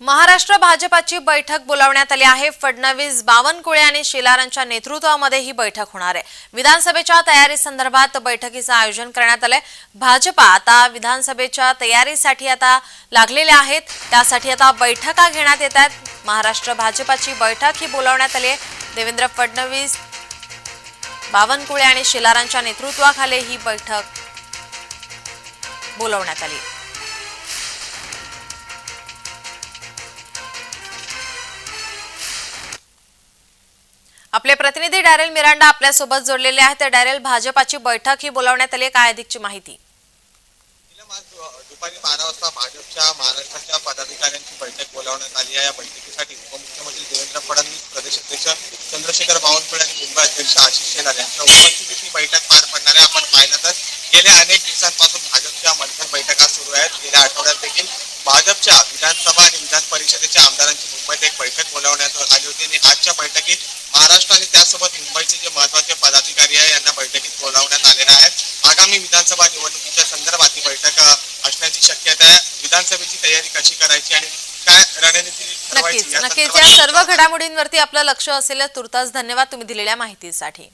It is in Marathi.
महाराष्ट्र भाजपाची बैठक बोलावण्यात आली आहे. फडणवीस बावनकुळे आणि शेलारांच्या नेतृत्वामध्ये ही बैठक होणार आहे. विधानसभेच्या तयारी संदर्भात बैठकीचं आयोजन करण्यात आलंय. भाजपा आता विधानसभेच्या तयारीसाठी आता लागलेल्या आहेत. त्यासाठी आता बैठका घेण्यात येत आहेत. महाराष्ट्र भाजपाची बैठक ही बोलावण्यात आली आहे. देवेंद्र फडणवीस बावनकुळे आणि शेलारांच्या नेतृत्वाखाली ही बैठक बोलावण्यात आली. आपले प्रतिनिधी डॅरेल मिरांडा आपल्यासोबत जोडलेले आहेत. तर डॅरेल भाजपाची बैठक ही बोलावण्यात आली. काय अधिकची माहिती? दुपारी बारा वाजता भाजपच्या महाराष्ट्राच्या पदाधिकाऱ्यांची बैठक बोलावण्यात आली आहे. या बैठकीसाठी उपमुख्यमंत्री देवेंद्र फडणवीस प्रदेश अध्यक्ष चंद्रशेखर बावनकुळे आणि मुंबई अध्यक्ष आशिष शेलार यांच्या उपस्थितीत ही बैठक पार पडणार आहे. आपण पाहिलं तर गेल्या अनेक दिवसांपासून भाजपच्या मंथन बैठका सुरू आहेत. गेल्या आठवड्यात देखील भाजपच्या विधानसभा आणि विधान परिषदेच्या आमदारांची मुंबईत एक बैठक बोलावण्यात आजच्या बैठकीत महाराष्ट्र आणि त्यासोबत मुंबईचे जे महत्त्वाचे पदाधिकारी आहे यांना बैठकीत बोलावण्यात आलेलं आहे. आगामी विधानसभा निवडणुकीच्या संदर्भात ही बैठक असण्याची शक्यता आहे. विधानसभेची तयारी कशी करायची आणि काय रणनीती नक्कीच. नक्कीच. या सर्व घडामोडींवरती आपलं लक्ष असेल तुर्तास धन्यवाद तुम्ही दिलेल्या माहितीसाठी.